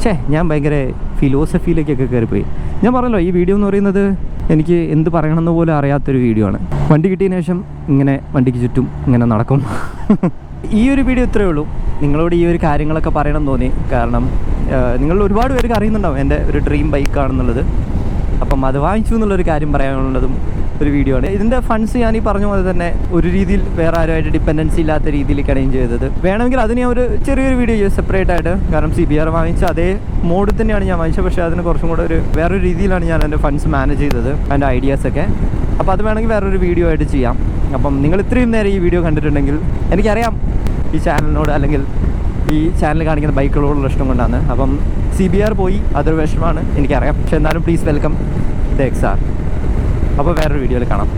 ഛേ ഞാൻ ഭയങ്കര ഫിലോസഫിയിലേക്കൊക്കെ കയറിപ്പോയി ഞാൻ പറഞ്ഞല്ലോ ഈ വീഡിയോ എന്ന് പറയുന്നത് എനിക്ക് എന്ത് പറയണമെന്ന് പോലും അറിയാത്തൊരു വീഡിയോ ആണ്. വണ്ടി കിട്ടിയതിന് ശേഷം ഇങ്ങനെ വണ്ടിക്ക് ചുറ്റും ഇങ്ങനെ നടക്കും. ഈ ഒരു വീഡിയോ ഇത്രയേ ഉള്ളൂ. നിങ്ങളോട് ഈ ഒരു കാര്യങ്ങളൊക്കെ പറയണം തോന്നി. കാരണം നിങ്ങൾ ഒരുപാട് പേർക്ക് അറിയുന്നുണ്ടാവും എന്റെ ഒരു ഡ്രീം ബൈക്കാണെന്നുള്ളത് അപ്പം അത് വാങ്ങിച്ചു എന്നുള്ളൊരു കാര്യം പറയാനുള്ളതും ഒരു വീഡിയോ ആണ്. ഇതിന്റെ ഫണ്ട്സ് ഞാൻ ഈ പറഞ്ഞ പോലെ തന്നെ ഒരു രീതിയിൽ വേറെ ആരുമായിട്ട് ഡിപ്പെൻഡൻസി ഇല്ലാത്ത രീതിയിലേക്ക് ഞാൻ ചെയ്തത്. വേണമെങ്കിൽ അതിന് ഞാൻ ഒരു ചെറിയൊരു വീഡിയോ ചെയ്യും സെപ്പറേറ്റ് ആയിട്ട്. കാരണം സി ബി ആർ വാങ്ങിച്ച അതേ മോഡ് തന്നെയാണ് ഞാൻ വാങ്ങിച്ചത്. പക്ഷേ അതിന് കുറച്ചും കൂടെ ഒരു വേറൊരു രീതിയിലാണ് ഞാൻ എന്റെ ഫണ്ട്സ് മാനേജ് ചെയ്തത് എന്റെ ഐഡിയാസൊക്കെ അപ്പോൾ അത് വേണമെങ്കിൽ വേറൊരു വീഡിയോ ആയിട്ട് ചെയ്യാം. അപ്പം നിങ്ങൾ ഇത്രയും നേരം ഈ വീഡിയോ കണ്ടിട്ടുണ്ടെങ്കിൽ എനിക്കറിയാം ഈ ചാനലിനോട് അല്ലെങ്കിൽ ഈ ചാനൽ കാണിക്കുന്ന ബൈക്കുകളോടുള്ള ഇഷ്ടം കൊണ്ടാണ്. അപ്പം സി ബി ആർ പോയി അതൊരു വിഷമമാണ്. എനിക്കറിയാം. പക്ഷെ എന്നാലും please welcome the X R അപ്പോൾ വേറൊരു വീഡിയോയിൽ കാണാം.